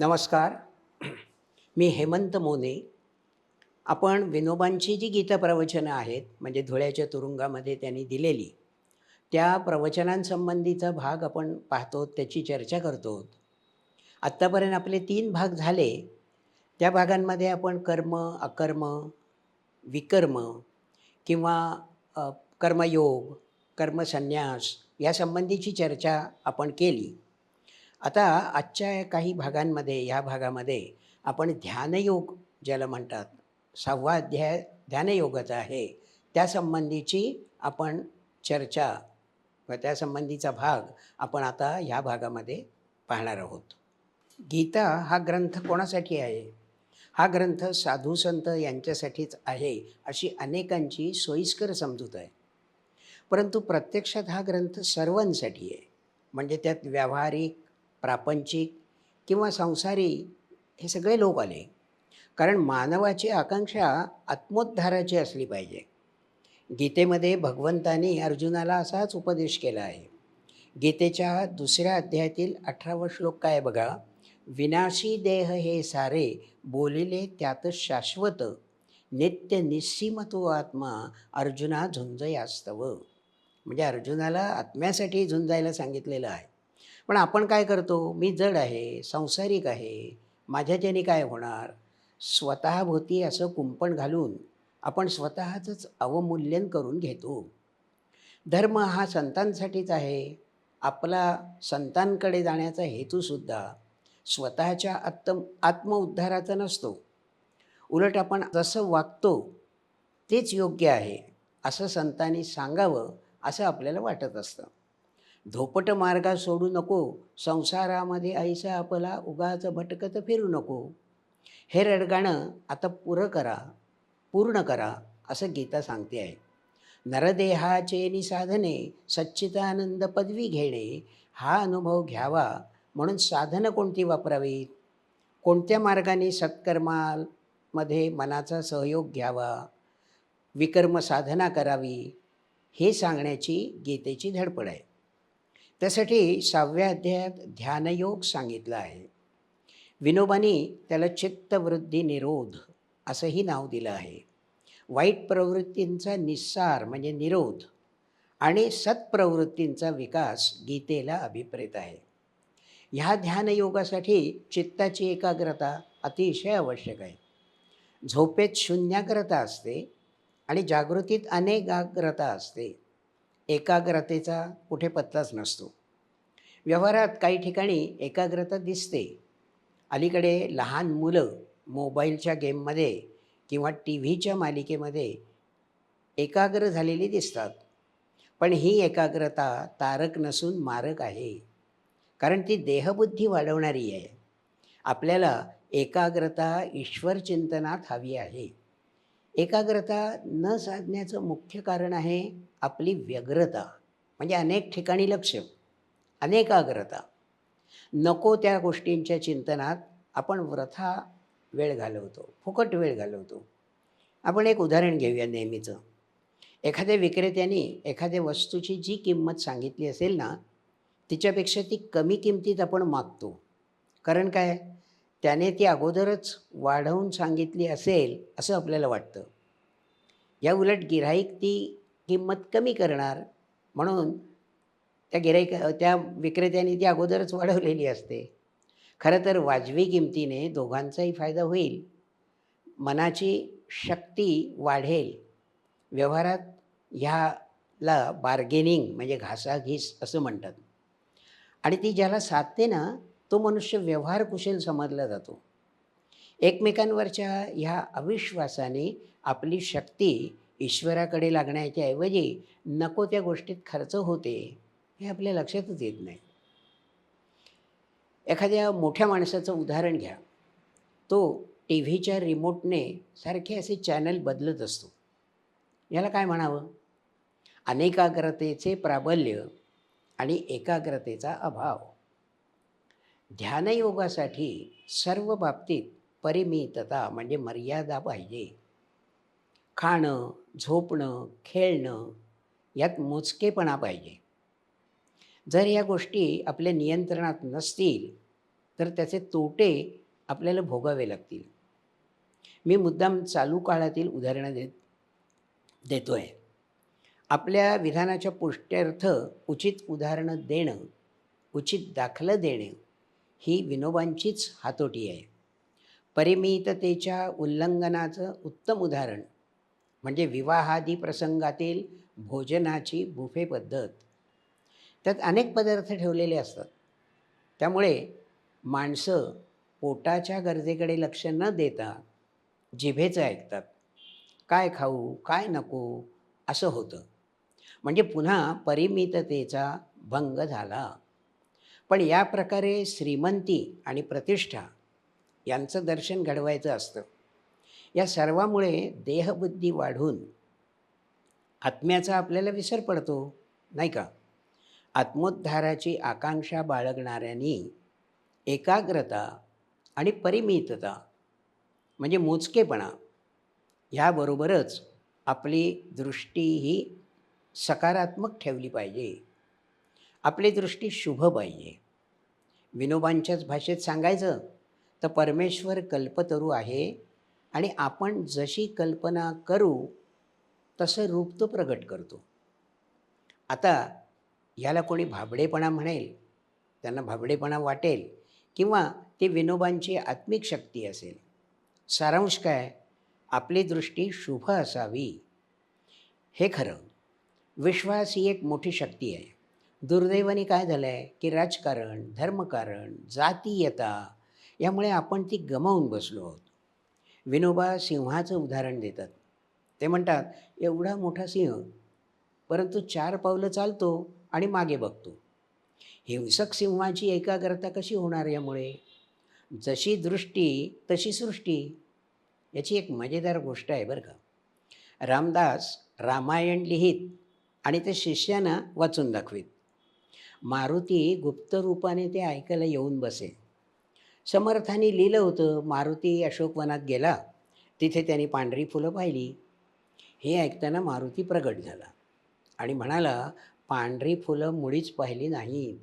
नमस्कार. मी हेमंत मोने. आपण विनोबांची जी गीतप्रवचनं आहेत म्हणजे धुळ्याच्या तुरुंगामध्ये त्यांनी दिलेली त्या प्रवचनांसंबंधीचा भाग आपण पाहतो त्याची चर्चा करतो. आत्तापर्यंत आपले तीन भाग झाले. त्या भागांमध्ये आपण कर्म अकर्म विकर्म किंवा कर्मयोग कर्मसन्यास यासंबंधीची चर्चा आपण केली. आता आजच्या काही भागांमध्ये ह्या भागामध्ये आपण ध्यानयोग ज्याला म्हणतात सहावा अध्याय ध्यानयोगाचा आहे. त्यासंबंधीची आपण चर्चा व त्यासंबंधीचा भाग आपण आता ह्या भागामध्ये पाहणार आहोत. गीता हा ग्रंथ कोणासाठी आहे? हा ग्रंथ साधू संत यांच्यासाठीच आहे अशी अनेकांची सोयीस्कर समजूत आहे. परंतु प्रत्यक्षात हा ग्रंथ सर्वांसाठी आहे. म्हणजे त्यात व्यावहारिक प्रापंचिक किंवा संसारी हे सगळे लोक आले. कारण मानवाची आकांक्षा आत्मोद्धाराची असली पाहिजे. गीतेमध्ये भगवंतानी अर्जुनाला असाच उपदेश केला आहे. गीतेच्या दुसऱ्या अध्यायातील अठरावा श्लोक काय आहे बघा? विनाशी देह हे सारे बोलिले त्यात शाश्वत. नित्य निस्सीम तो आत्मा अर्जुना झुंजयास्तव. म्हणजे अर्जुनाला आत्म्यासाठी झुंजायला सांगितलेलं आहे. पण आपण काय करतो? मी जड आहे संसारिक आहे माझ्याच्याने काय होणार? स्वतःभोवती असं कुंपण घालून आपण स्वतःचंच अवमूल्यन करून घेतो. धर्म हा संतांसाठीच आहे. आपला संतांकडे जाण्याचा हेतूसुद्धा स्वतःच्या आत्म आत्मउद्धाराचा नसतो. उलट आपण जसं वागतो तेच योग्य आहे असं संतांनी सांगावं असं आपल्याला वाटत असतं. धोपट मार्गा सोडू नको. संसारामध्ये ऐसा आपला उगाच भटकत फिरू नको. हे रडगाणं आता पुरं करा पूर्ण करा असं गीता सांगते आहे. नरदेहाचे निसाधने सच्चितानंद पदवी घेणे हा अनुभव घ्यावा म्हणून साधनं कोणती वापरावीत? कोणत्या मार्गाने सत्कर्मामध्ये मनाचा सहयोग घ्यावा? विकर्म साधना करावी हे सांगण्याची गीतेची धडपड आहे. त्यासाठी सहाव्या अध्यायात ध्यानयोग सांगितलं आहे. विनोबानी त्याला चित्तवृद्धी निरोध असंही नाव दिलं आहे. वाईट प्रवृत्तींचा निस्सार म्हणजे निरोध आणि सत्प्रवृत्तींचा विकास गीतेला अभिप्रेत आहे. ह्या ध्यानयोगासाठी चित्ताची एकाग्रता अतिशय आवश्यक आहे. झोपेत शून्याग्रता असते आणि जागृतीत अनेकाग्रता असते. एकाग्रतेचा कुठे पत्ताच नसतो. व्यवहारात काही ठिकाणी एकाग्रता दिसते. अलीकडे लहान मुलं मोबाईलच्या गेममध्ये किंवा टी व्हीच्या मालिकेमध्ये एकाग्र झालेली दिसतात. पण ही एकाग्रता तारक नसून मारक आहे. कारण ती देहबुद्धी वाढवणारी आहे. आपल्याला एकाग्रता ईश्वर चिंतनात हवी आहे. एकाग्रता न साधण्याचं मुख्य कारण आहे आपली व्यग्रता. म्हणजे अनेक ठिकाणी लक्ष अनेकाग्रता नको त्या गोष्टींच्या चिंतनात आपण व्रथा वेळ घालवतो फुकट वेळ घालवतो. आपण एक उदाहरण घेऊया नेहमीचं. एखाद्या विक्रेत्याने एखाद्या वस्तूची जी किंमत सांगितली असेल ना तिच्यापेक्षा ती कमी किमतीत आपण मागतो. कारण काय? त्याने ती अगोदरच वाढवून सांगितली असेल असं आपल्याला वाटतं. या उलट गिऱ्हाईक ती किंमत कमी करणार म्हणून त्या गिऱ्हाईक त्या विक्रेत्याने ती अगोदरच वाढवलेली असते. खरं तर वाजवी किमतीने दोघांचाही फायदा होईल. मनाची शक्ती वाढेल. व्यवहारात ह्याला बार्गेनिंग म्हणजे घासाघीस असं म्हणतात. आणि ती ज्याला साधते ना तो मनुष्य व्यवहार कुशल समजला जातो. एकमेकांवरच्या ह्या अविश्वासाने आपली शक्ती ईश्वराकडे लागण्याच्या ऐवजी नको त्या गोष्टीत खर्च होते हे आपल्या लक्षातच येत नाही. एखाद्या मोठ्या माणसाचं उदाहरण घ्या. तो टी व्हीच्या रिमोटने सारखे असे चॅनल बदलत असतो. याला काय म्हणावं? अनेकाग्रतेचे प्राबल्य आणि एकाग्रतेचा अभाव. ध्यानयोगासाठी सर्व बाबतीत परिमितता म्हणजे मर्यादा पाहिजे. खाणं झोपणं खेळणं यात मोजकेपणा पाहिजे. जर या गोष्टी आपल्या नियंत्रणात नसतील तर त्याचे तोटे आपल्याला भोगावे लागतील. मी मुद्दाम चालू काळातील उदाहरणं देत देतो आहे आपल्या विधानाच्या पुष्ट्यर्थ उचित उदाहरणं देणं उचित दाखलं देणं ही विनोबांचीच हातोटी आहे. परिमिततेच्या उल्लंघनाचं उत्तम उदाहरण म्हणजे विवाहादी प्रसंगातील भोजनाची बुफे पद्धत. त्यात अनेक पदार्थ ठेवलेले असतात. त्यामुळे माणसं पोटाच्या गरजेकडे लक्ष न देता जिभेचं ऐकतात. काय खाऊ काय नको असं होतं. म्हणजे पुन्हा परिमिततेचा भंग झाला. पण या प्रकारे श्रीमंती आणि प्रतिष्ठा यांचं दर्शन घडवायचं असतं. या सर्वामुळे देहबुद्धी वाढून आत्म्याचा आपल्याला विसर पडतो नाही का? आत्मोद्धाराची आकांक्षा बाळगणाऱ्यांनी एकाग्रता आणि परिमितता म्हणजे मोजकेपणा ह्याबरोबरच आपली दृष्टी ही सकारात्मक ठेवली पाहिजे. आपली दृष्टी शुभ पाहिजे विनोबांच्याच भाषेत सांगायचं तर परमेश्वर कल्पतरू आहे आणि आपण जशी कल्पना करू तसं रूप तो प्रगट करतो. आता ह्याला कोणी भाबडेपणा म्हणेल त्यांना भाबडेपणा वाटेल किंवा ते विनोबांची आत्मिक शक्ती असेल. सारांश काय? आपली दृष्टी शुभ असावी. हे खरं. विश्वास ही एक मोठी शक्ती आहे. दुर्दैवाने काय झालं आहे की राजकारण धर्मकारण जातीयता यामुळे आपण ती गमावून बसलो आहोत. विनोबा सिंहाचं उदाहरण देतात. ते म्हणतात एवढा मोठा सिंह परंतु चार पावलं चालतो आणि मागे बघतो. हिंसक सिंहाची एकाग्रता कशी होणार यामुळे? जशी दृष्टी तशी सृष्टी. याची एक मजेदार गोष्ट आहे बरं का. रामदास रामायण लिहित आणि ते शिष्यांना वाचून दाखवीत. मारुती गुप्त रूपाने ते ऐकायला येऊन बसे. समर्थाने लिहिलं होतं मारुती अशोकवनात गेला. तिथे त्यांनी पांढरी फुलं पाहिली. हे ऐकताना मारुती प्रगट झाला आणि म्हणाला पांढरी फुलं मुळीच पाहिली नाहीत.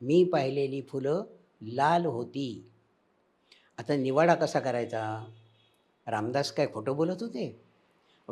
मी पाहिलेली फुलं लाल होती. आता निवाडा कसा करायचा? रामदास काय खोटं बोलत होते?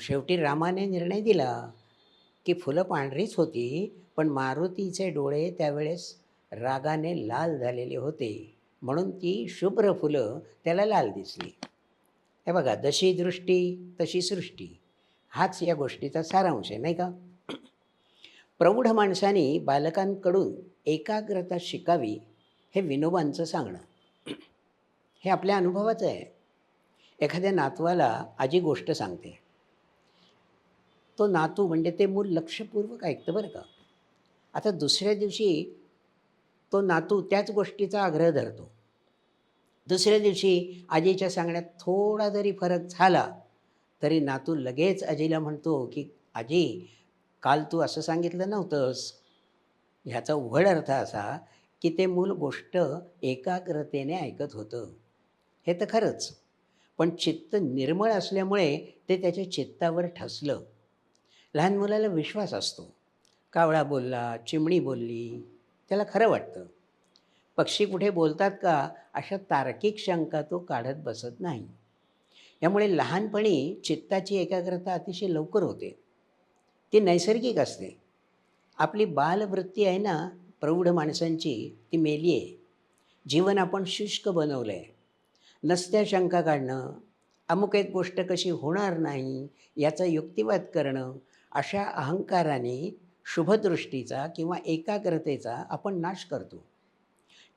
शेवटी रामाने निर्णय दिला की फुलं पांढरीच होती पण मारुतीचे डोळे त्यावेळेस रागाने लाल झालेले होते. म्हणून ती शुभ्र फुलं त्याला लाल दिसली. हे बघा जशी दृष्टी तशी सृष्टी. हाच या गोष्टीचा सारांश आहे नाही का? प्रौढ माणसांनी बालकांकडून एकाग्रता शिकावी हे विनोबांचं सांगणं. हे आपल्या अनुभवाचं आहे. एखाद्या नातवाला आजी गोष्ट सांगते. तो नातू म्हणजे ते मूल लक्षपूर्वक ऐकतं बरं का. आता दुसऱ्या दिवशी तो नातू त्याच गोष्टीचा आग्रह धरतो. दुसऱ्या दिवशी आजीच्या सांगण्यात थोडा जरी फरक झाला तरी नातू लगेच आजीला म्हणतो की आजी काल तू असं सांगितलं नव्हतंस. ह्याचा उघड अर्थ असा की ते मूल गोष्ट एकाग्रतेने ऐकत होतं. हे तर खरंच पण चित्त निर्मळ असल्यामुळे ते त्याच्या चित्तावर ठसलं. लहान मुलाला विश्वास असतो. कावळा बोलला चिमणी बोलली. त्याला खरं वाटतं. पक्षी कुठे बोलतात का अशा तार्किक शंका तो काढत बसत नाही. यामुळे लहानपणी चित्ताची एकाग्रता अतिशय लवकर होते. ती नैसर्गिक असते. आपली बालवृत्ती आहे ना प्रौढ माणसांची ती मेली आहे. जीवन आपण शुष्क बनवलं आहे नसत्या शंका काढणं अमुक एक गोष्ट कशी होणार नाही याचा युक्तिवाद करणं अशा अहंकाराने शुभदृष्टीचा किंवा एकाग्रतेचा आपण नाश करतो.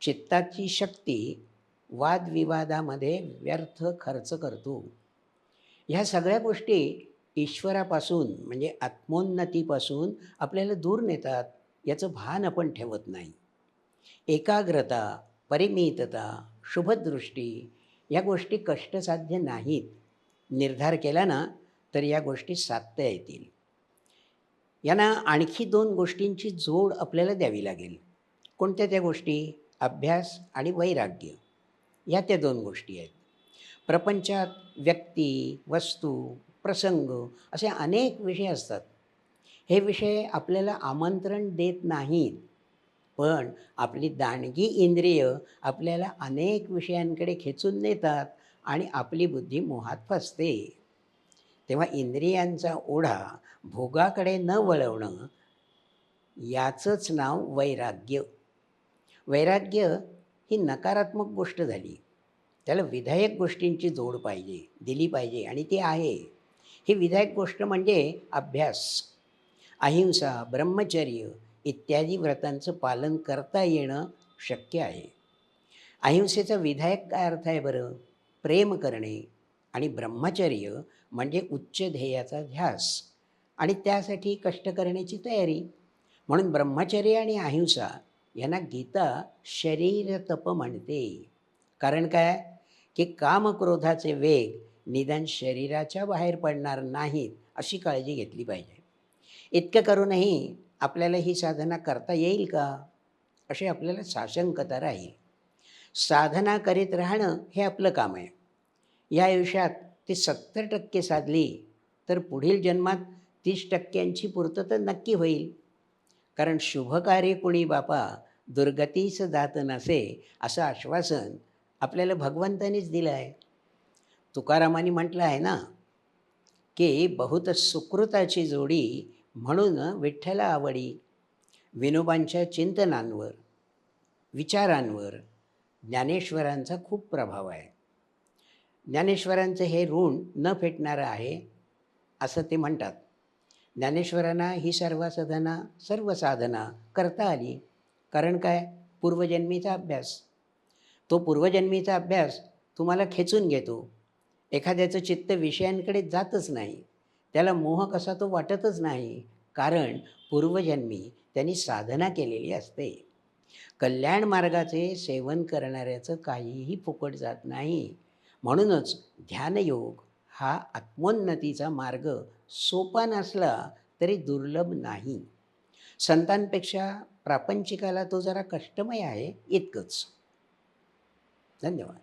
चित्ताची शक्ती वादविवादामध्ये व्यर्थ खर्च करतो. ह्या सगळ्या गोष्टी ईश्वरापासून म्हणजे आत्मोन्नतीपासून आपल्याला दूर नेतात याचं भान आपण ठेवत नाही. एकाग्रता परिमितता शुभदृष्टी या गोष्टी कष्टसाध्य नाहीत. निर्धार केला ना तर या गोष्टी साधता येतील. यांना आणखी दोन गोष्टींची जोड आपल्याला द्यावी लागेल. कोणत्या त्या गोष्टी? अभ्यास आणि वैराग्य. या त्या दोन गोष्टी आहेत. प्रपंचात व्यक्ती वस्तू प्रसंग असे अनेक विषय असतात. हे विषय आपल्याला आमंत्रण देत नाहीत. पण आपली दांडगी इंद्रिय आपल्याला अनेक विषयांकडे खेचून नेतात आणि आपली बुद्धी मोहात फसते. तेव्हा इंद्रियांचा ओढा भोगाकडे न वळवणं याचंच नाव वैराग्य. वैराग्य ही नकारात्मक गोष्ट झाली. त्याला विधायक गोष्टींची जोड पाहिजे दिली पाहिजे आणि ती आहे. ही विधायक गोष्ट म्हणजे अभ्यास. अहिंसा ब्रह्मचर्य इत्यादी व्रतांचं पालन करता येणं शक्य आहे. अहिंसेचा विधायक काय अर्थ आहे बरं? प्रेम करणे आणि ब्रह्मचर्य म्हणजे उच्च ध्येयाचा ध्यास. आणि त्यासाठी कष्ट करण्याची तयारी. म्हणून ब्रह्मचर्य आणि अहिंसा यांना गीता शरीर तप म्हणते. कारण काय? की कामक्रोधाचे वेग निदान शरीराच्या बाहेर पडणार नाहीत अशी काळजी घेतली पाहिजे. इतकं करूनही आपल्याला ही साधना करता येईल का? अशी आपल्याला साशंकता राहील. साधना करीत राहणं हे आपलं काम आहे. या आयुष्यात ती सत्तर टक्के साधली तर पुढील जन्मात तीस टक्क्यांची पूर्तता नक्की होईल. कारण शुभकार्य कुणी बापा दुर्गतीस जात नसे असं आश्वासन आपल्याला भगवंतानीच दिलं आहे तुकारामाने म्हटलं आहे ना की बहुत सुकृताची जोडी म्हणून विठ्ठला आवडी विनोबांच्या चिंतनांवर विचारांवर ज्ञानेश्वरांचा खूप प्रभाव आहे. ज्ञानेश्वरांचं हे ऋण न फेटणारं आहे असं ते म्हणतात. ज्ञानेश्वरांना ही सर्व साधना सर्व साधना करता आली. कारण काय? पूर्वजन्मीचा अभ्यास. तो पूर्वजन्मीचा अभ्यास तुम्हाला खेचून घेतो. एखाद्याचं चित्त विषयांकडे जातच नाही. त्याला मोह कसा तो वाटतच नाही. कारण पूर्वजन्मी त्यांनी साधना केलेली असते. कल्याण मार्गाचे सेवन करणाऱ्याचं काहीही फुकट जात नाही. म्हणूनच ध्यानयोग हा आत्मोन्नतीचा मार्ग सोपा नसला तरी दुर्लभ नाही. संतांपेक्षा प्रापंचिकाला तो जरा कष्टमय आहे इतकंच. धन्यवाद.